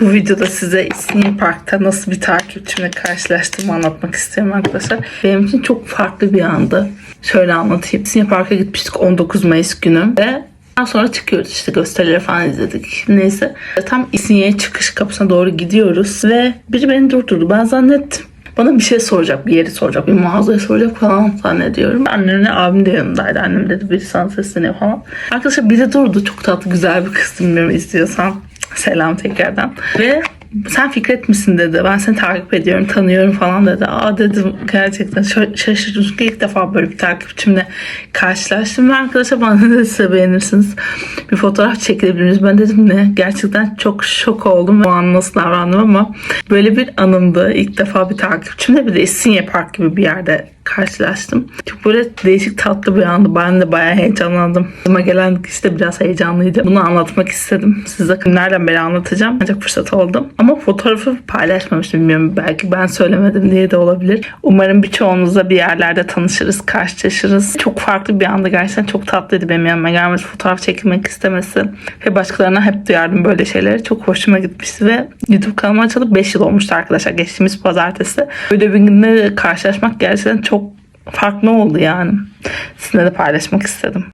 Bu videoda size İstinye Park'ta nasıl bir takipçimle karşılaştığımı anlatmak istiyorum arkadaşlar. Benim için çok farklı bir andı. Şöyle anlatayım. İstinye Park'a gitmiştik 19 Mayıs günü ve daha sonra çıkıyoruz işte gösterileri falan izledik. Neyse tam İstinye'ye çıkış kapısına doğru gidiyoruz ve biri beni durdurdu. Ben zannettim. Bana bir şey soracak, bir yeri soracak, bir mağazaya soracak falan zannediyorum. Annemle abim de yanımdaydı. Annem dedi biri sana sesleniyor falan. Arkadaşlar biri durdu. Çok tatlı, güzel bir kız bilmiyorum istiyorsan. Selam tekrardan. Ve sen Fikret misin dedi. Ben seni takip ediyorum, tanıyorum falan dedi. Aa dedim gerçekten şa- şaşırdım. Çünkü ilk defa böyle bir takipçimle karşılaştım. Ve arkadaşlar bana dedi size beğenirsiniz. Bir fotoğraf çekilebilir miyiz? Ben dedim ne? Gerçekten çok şok oldum. O an nasıl davrandım ama böyle bir anımdı. İlk defa bir takipçimle bir de İstinye Park gibi bir yerde karşılaştım. Çok böyle değişik tatlı bir andı. Ben de bayağı heyecanlandım. Ama gelen kişi de biraz heyecanlıydı. Bunu anlatmak istedim. Size nereden beri anlatacağım. Ancak fırsat oldu. Ama fotoğrafı paylaşmamıştım. Bilmiyorum belki ben söylemedim diye de olabilir. Umarım birçoğunuzla bir yerlerde tanışırız, karşılaşırız. Çok farklı bir andı gerçekten. Çok tatlıydı benim yanıma gelmesi, fotoğraf çekilmek istemesi. Ve başkalarına hep duyardım böyle şeyleri. Çok hoşuma gitmişti ve YouTube kanalıma açılıp 5 yıl olmuştu arkadaşlar. Geçtiğimiz pazartesi. Böyle bir günde karşılaşmak gerçekten çok farklı oldu yani. Sizinle de paylaşmak istedim.